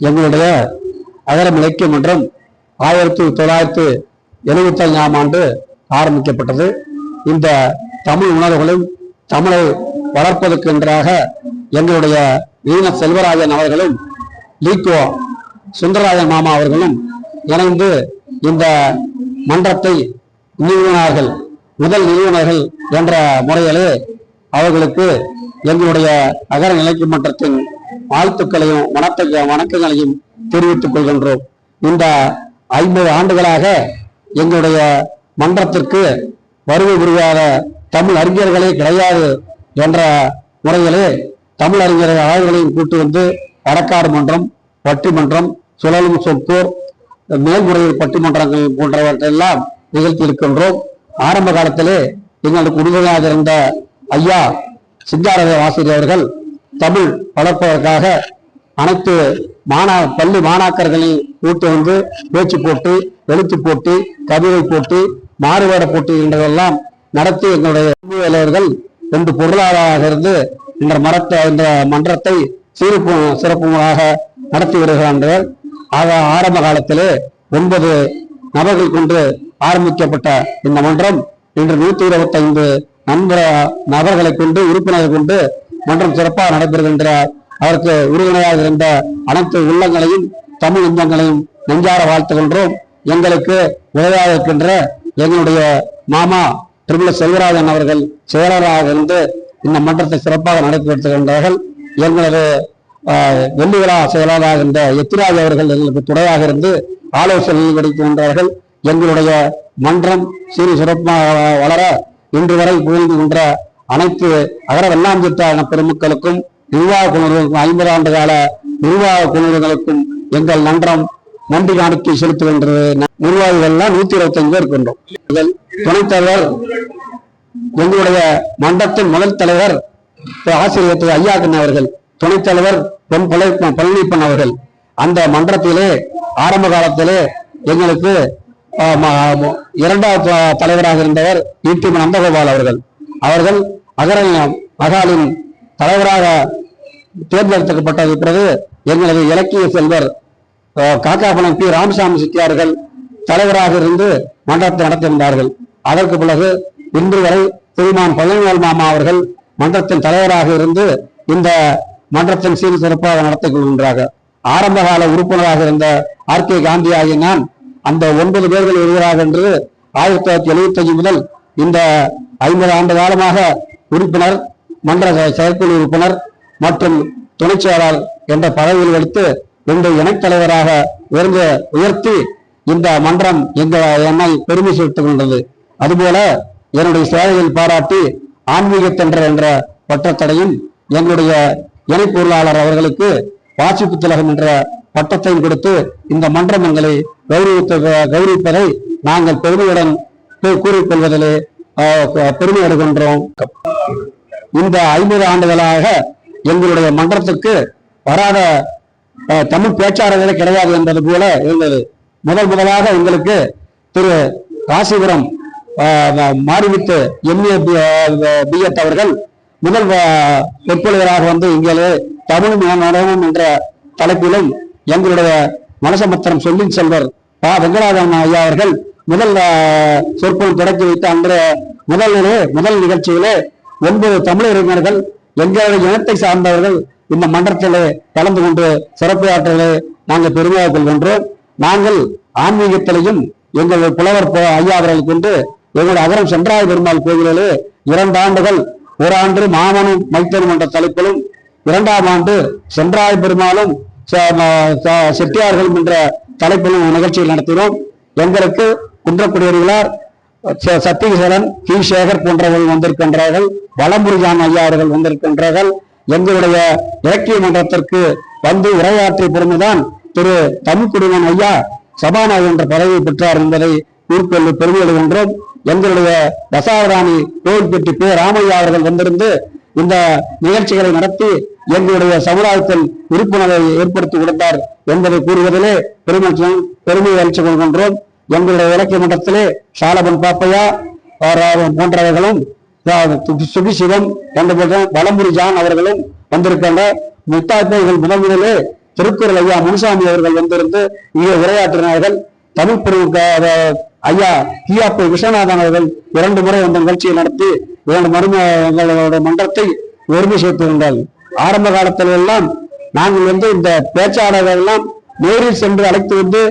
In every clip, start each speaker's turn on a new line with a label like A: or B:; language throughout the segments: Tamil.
A: எங்களுடைய அகரம் இலக்கிய மன்றம் ஆயிரத்தி தொள்ளாயிரத்தி எழுபத்தி ஐந்தாம் ஆண்டு ஆரம்பிக்கப்பட்டது. இந்த தமிழ் உணர்வுகளும் தமிழை வளர்ப்பதற்கென்றாக எங்களுடைய வீண செல்வராஜன் அவர்களும் லீக்கோ சுந்தரராஜன் மாமா அவர்களும் இணைந்து இந்த மன்றத்தை நிறுவனார்கள் முதல் நிறுவனர்கள் என்ற முறையிலே அவர்களுக்கு எங்களுடைய அகர இலக்கிய மன்றத்தின் வாழ்த்துக்களையும் வணக்க வணக்கங்களையும் தெரிவித்துக் கொள்கின்றோம். இந்த ஐம்பது ஆண்டுகளாக எங்களுடைய மன்றத்திற்கு வருகை புரியாத தமிழ் அறிஞர்களே கிடையாது என்ற முறையிலே தமிழ் அறிஞர்கள் ஆய்வுகளையும் கூட்டு வந்து வடக்காடு மன்றம் பட்டிமன்றம் சுழலும் சொற்கோர் மேல்முறையீடு பட்டிமன்றங்கள் போன்றவற்றையெல்லாம் நிகழ்த்தி இருக்கின்றோம். ஆரம்ப காலத்திலே எங்களுக்கு உறுதுணையாக இருந்த ஐயா சிங்காரத ஆசிரியர் அவர்கள் தமிழ் வளர்ப்பதற்காக அனைத்து மாணா பள்ளி மாணாக்கர்களையும் கூட்டு வந்து பேச்சு போட்டு எழுத்து போட்டி கவிதை போட்டி மாறுவேட போட்டி என்றதெல்லாம் நடத்தி எங்களுடைய வேலையர்கள் ரெண்டு இருந்து இந்த மரத்தை இந்த மன்றத்தை சீர்ப்பு சிறப்புமாக நடத்தி வருகிறார்கள் ஆக ஆரம்ப காலத்திலே ஒன்பது நபர்கள் கொண்டு ஆரம்பிக்கப்பட்ட இந்த மன்றம் இன்று நூத்தி இருபத்தைந்து நண்பர் நபர்களை கொண்டு உறுப்பினர்கள் கொண்டு மன்றம் சிறப்பாக நடைபெறுகின்ற அதற்கு உறுதுணையாக இருந்த அனைத்து உள்ளங்களையும் தமிழ் இன்பங்களையும் நெஞ்சார வாழ்த்துகின்றோம். எங்களுக்கு உதவியாக இருக்கின்ற எங்களுடைய மாமா திருமல செல்வராஜன் அவர்கள் செயலராக இருந்து இந்த மன்றத்தை சிறப்பாக நடைபெறுத்துகின்றார்கள் எங்களது ஆஹ், வெள்ளி விழா செயலாளராக இருந்த எத்திராஜ் அவர்கள் எங்களுக்கு துணையாக இருந்து ஆலோசனை கிடைக்கின்றார்கள் எங்களுடைய மன்றம் சிறு சிறப்பாக வளர இன்று வரை புகழ்கின்ற அனைத்து அகர வெள்ளாஞ்சிட்டான பெருமக்களுக்கும் நிர்வாக குழுவினருக்கும் ஐம்பது ஆண்டு கால நிர்வாக குழுவினர்களுக்கும் எங்கள் நன்றம் நன்றி காணிக்கை செலுத்துகின்றது. நிர்வாகிகள் எல்லாம் நூத்தி இருபத்தி ஐந்து பேர் இருக்கின்றோம். இதில் துணைத் தலைவர் எங்களுடைய மண்டத்தின் முதல் தலைவர் ஆசிரியர் திரு ஐயாக்கன் அவர்கள் துணைத் தலைவர் பொன் பழ- பழனிப்பன் அவர்கள் அந்த மன்றத்திலே ஆரம்ப காலத்திலே எங்களுக்கு ம- இரண்டாவது தலைவராக இருந்தவர் ஈட்டி நந்தகோபால் அவர்கள். அவர்கள் அகரணியம் மகாலின் தலைவராக தேர்ந்தெடுக்கப்பட்டது. பிறகு எங்களது இலக்கிய செல்வர் காக்காபணம் பி. ராமசாமி சித்தியார்கள் தலைவராக இருந்து மன்றத்தை நடத்தியிருந்தார்கள். அதற்கு பிறகு இன்று வரை திருமான் பழனிவேல் மாமா அவர்கள் மன்றத்தின் தலைவராக இருந்து இந்த மன்றத்தின் சீர் சிறப்பாக நடத்திக் கொள்கின்றார்கள். ஆரம்ப கால உறுப்பினராக இருந்த ஆர். கே. காந்தி ஆகிய நான் அந்த ஒன்பது பேர்கள் ஒருவராக என்று ஆயிரத்தி தொள்ளாயிரத்தி எழுபத்தி அஞ்சு முதல் இந்த ஐம்பது ஆண்டு காலமாக உறுப்பினர் மன்ற செயற்குழு உறுப்பினர் மற்றும் துணைச் செயலாளர் என்ற பதவியில் எடுத்து இன்று இணைத்தலைவராக உயர்ந்து உயர்த்தி இந்த மன்றம் எங்கள் என்னை பெருமை சேர்த்துக் அதுபோல என்னுடைய சேவையில் பாராட்டி ஆன்மீகத்தென்ற என்ற பட்டத்தடையும் எங்களுடைய இணை பொருளாளர் அவர்களுக்கு வாசிப்பு திலகம் என்ற பட்டத்தையும் கொடுத்து இந்த மன்றம் எங்களை கௌரவித்த கௌரவிப்பதை நாங்கள் பெருமையுடன் கூறிக்கொள்வதிலே பெருமை அடைகின்றோம். இந்த ஐம்பது ஆண்டுகளாக எங்களுடைய மன்றத்துக்கு வராத தமிழ் பேச்சாளர்களே கிடையாது என்பது போல இருந்தது. முதல் முதலாக எங்களுக்கு திரு காசிபுரம் மாறிவித்து எம்ஏ பிஎட் அவர்கள் முதல் அஹ், சொற்பொழிவராக வந்து இங்கே தமிழ் நடனம் என்ற தலைப்பிலும் எங்களுடைய மனசமத்திரம் சொல்லின் செல்வர் பா வெங்கடாதன் ஐயா அவர்கள் முதல் அஹ், சொற்பொழிவு தொடக்கி வைத்த அன்றைய முதல் நிலை- முதல் நிகழ்ச்சியிலே ஒன்பது தமிழறிஞர்கள் எங்களுடைய இனத்தை சார்ந்தவர்கள் இந்த மன்றத்திலே கலந்து கொண்டு சிறப்புரையாற்றலை நாங்கள் பெருமையாக கொள்கின்றோம். நாங்கள் ஆன்மீகத்திலையும் எங்கள் புலவர் ப- ஐயா அவர்களை கொண்டு எங்களுடைய அகரம் சென்றாய பெருமாள் கோவிலிலே இரண்டு ஆண்டுகள் ஒரு ஆண்டு மாமனும் மைத்தனும் என்ற தலைப்பிலும் இரண்டாம் ஆண்டு சென்றாய பெருமாளும் ச- செட்டியார்களும் என்ற தலைப்பிலும் நிகழ்ச்சிகள் நடத்தினோம் எங்களுக்கு குன்றக்குடியர்களார் ச- சத்தியசேரன் கி. சேகர் போன்றவர்கள் வந்திருக்கின்றார்கள் வளம்புரிஜான் ஐயா அவர்கள் வந்திருக்கின்றார்கள். எங்களுடைய இலக்கிய மன்றத்திற்கு வந்து உரையாற்றிய பெருமைதான் திரு. தமிழ்குடிமன் ஐயா சபாநாயகர் என்ற பதவியை பெற்றார் என்பதை கூறிக்கொண்டு பெருமை அடைகின்றோம் எங்களுடைய தசாவதானி கோவில்பட்டி பே. ராமையா அவர்கள் வந்திருந்து இந்த நிகழ்ச்சிகளை நடத்தி எங்களுடைய சமுதாயத்தில் விழிப்புணர்வை ஏற்படுத்தி கொடுத்தார் என்பதை கூறுவதிலே பெருமை பெருமை அளித்துக் கொள்கின்றோம். எங்களுடைய இலக்கிய மன்றத்திலே சாலபன் பாப்பையா போன்றவர்களும் சுபி சிவம் போன்ற வளம்புரி ஜான் அவர்களும் வந்திருக்காங்க முத்தாய்ப்பைகள் முதல் முதலே திருக்குறள் ஐயா முனுசாமி அவர்கள் வந்திருந்து இங்கே உரையாற்றினார்கள். தமிழ் பிரிவு ஐயா கியாப்பு விஸ்வநாதன் அவர்கள் இரண்டு முறை அந்த நிகழ்ச்சியை நடத்தி இரண்டு மரும எங்களோட மன்றத்தை ஒருமை சேர்த்திருந்தார்கள். ஆரம்ப காலத்தில் எல்லாம் நாங்கள் வந்து இந்த பேச்சாளர்கள் எல்லாம் நேரில் சென்று அழைத்து வந்து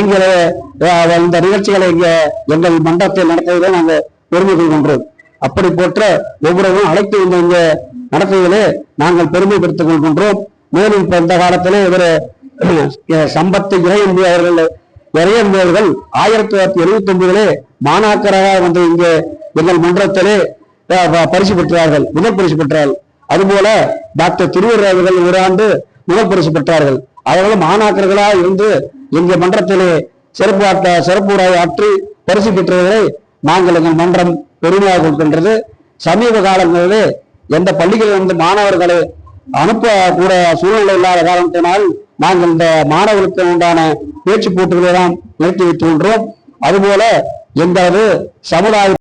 A: இங்கே இந்த நிகழ்ச்சிகளை இங்க எங்கள் மண்டபத்தை நடத்துவதை நாங்கள் பெருமை கொள்கின்றோம். அப்படி போற்ற ஒவ்வொருவரும் அழைத்து வந்து இங்க நடத்துவதிலே நாங்கள் பெருமைப்படுத்திக் கொள்கின்றோம். மேலும் இப்ப இந்த காலத்திலே இவர் சம்பத்து இறையன்பு அவர்கள் இறையன்பு அவர்கள் ஆயிரத்தி தொள்ளாயிரத்தி எழுபத்தி ஒன்பதிலே மாணாக்கராக வந்து இங்கே எங்கள் மன்றத்திலே ப- பரிசு பெற்றார்கள் முதல் பரிசு பெற்றார்கள். அதுபோல டாக்டர் திருவூர் அவர்கள் ஒரு ஆண்டு முதல் பரிசு பெற்றார்கள். அவர்களும் மாணாக்கர்களாக இருந்து எங்கள் மன்றத்திலே சிறப்பு ஆட்ட சிறப்பு உரை ஆற்றி பரிசு பெற்றவர்களை நாங்கள் எங்கள் மன்றம் பெருமையாக கொள்கின்றது. சமீப காலங்களிலே எந்த பள்ளிகளில் வந்து மாணவர்களை அனுப்ப சூழ்நிலை இல்லாத காரணத்தினால் நாங்கள் இந்த மாணவர்களுக்கு உண்டான பேச்சு போட்டுகளை தான் நிறுத்தி வைத்துள்ளோம் அதுபோல எங்களது சமுதாய